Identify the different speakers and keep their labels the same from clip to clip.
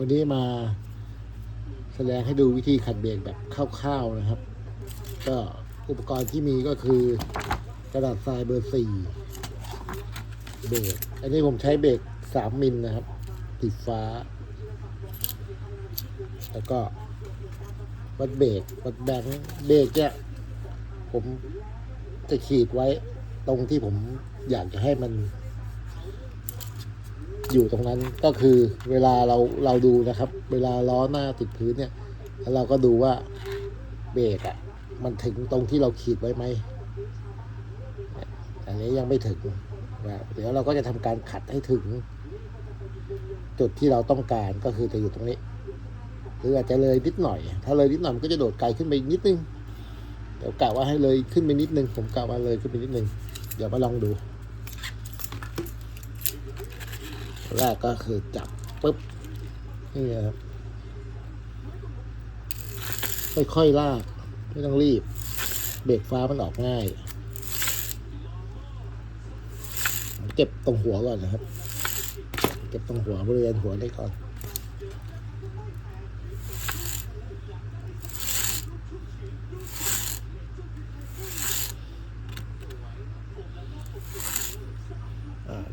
Speaker 1: วันนี้มาแสดงให้ดูวิธีขัดเบรกแบบคร่าวๆนะครับ ก็อุปกรณ์ที่มีก็คือกระดาษทรายเบอร์สี่เบรกอันนี้ผมใช้เบรกสามมิลนะครับสีฟ้า แล้วก็วัดเบรกวัดแบงค์เบรกเนี่ยผมจะขีดไว้ตรงที่ผมอยากจะให้มัน อยู่ตรงนั้นก็คือเวลาเราเราดูนะครับ เวลาล้อหน้าติดพื้นเนี่ยแล้วเราก็ดูว่าเบรกอะ่ะมันถึงตรงที่เราขีดไว้ไหมอันนี้ยังไม่ถึงนะเดี๋ยวเราก็จะทำการขัดให้ถึง จุดที่เราต้องการก็คือจะอยู่ตรงนี้หรืออาจจะเลยนิดหน่อย ถ้าเลยนิดหน่อยมันก็จะโดดไกลขึ้นไปนิดนึงเดี๋ยวกะว่าให้เลยขึ้นไปนิดนึงผมกะว่าเลยขึ้นไปนิดนึงเดี๋ยวมาลองดู แรกก็คือจับปุ๊บนี่ครับค่อยๆลาก ไม่ต้องรีบ เบรกฟ้ามันออกง่าย เก็บตรงหัวก่อนนะครับ เก็บตรงหัวบริเวณหัวได้ก่อน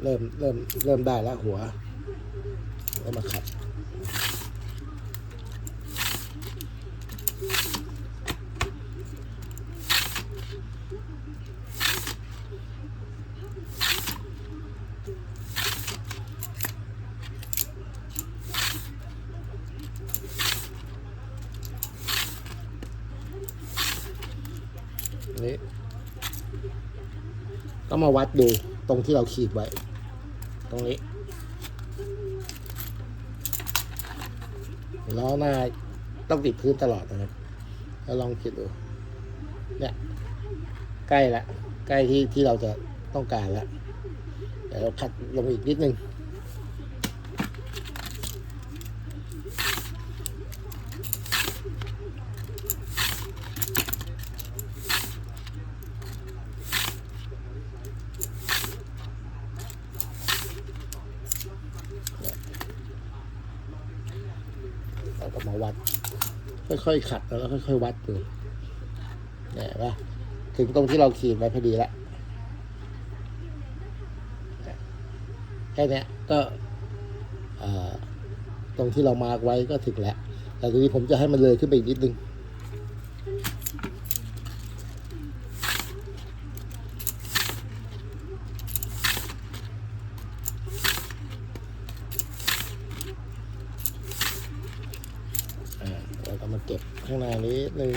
Speaker 1: เริ่มเริ่มเริ่มได้แล้วหัวแล้วมาขัดนี้ก็มาวัดดูตรงที่เราขีดไว้ ตรงนี้ล้อหน้าต้องติดพื้นตลอดนะครับแล้วลองคิดดูเนี่ยใกล้ละใกล้ที่ที่เราจะต้องการละเดี๋ยวเราขัดลงอีกนิดนึง เราก็มาวัด ค่อยๆขัดแล้วค่อย ๆ วัดดูเนี่ยเห็นปะถึงตรงที่เราขีดไว้พอดีละแค่นี้ก็ตรงที่เรามาร์กไว้ก็ถึงแล้ว แต่ทีนี้ผมจะให้มันเลยขึ้นไปอีกนิดนึง อ่า เราก็มาเก็บข้างในนี้หนึ่ง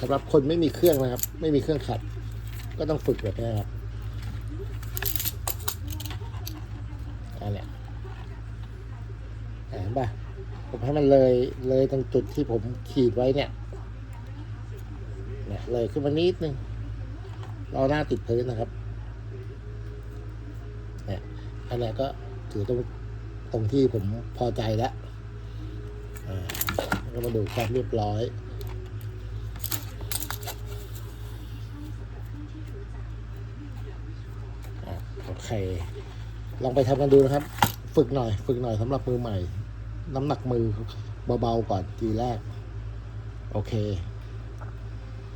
Speaker 1: สำหรับคนไม่มีเครื่องนะครับ ไม่มีเครื่องขัด ก็ต้องฝึกแบบนี้ครับอันนี้เห็นปะผมให้มันเลยเลยตรงจุดที่ผมขีดไว้เนี่ย เลยขึ้นมานิดนึงเราหน้าติดพื้นนะครับเนี่ยอันนี้ก็ถือตรงตรงที่ผมพอใจแล้วก็มาดูความเรียบร้อยอโอเค ลองไปทำกันดูนะครับ ฝึกหน่อย ฝึกหน่อยสำหรับมือใหม่ น้ำหนักมือเบาๆก่อนทีแรก โอเค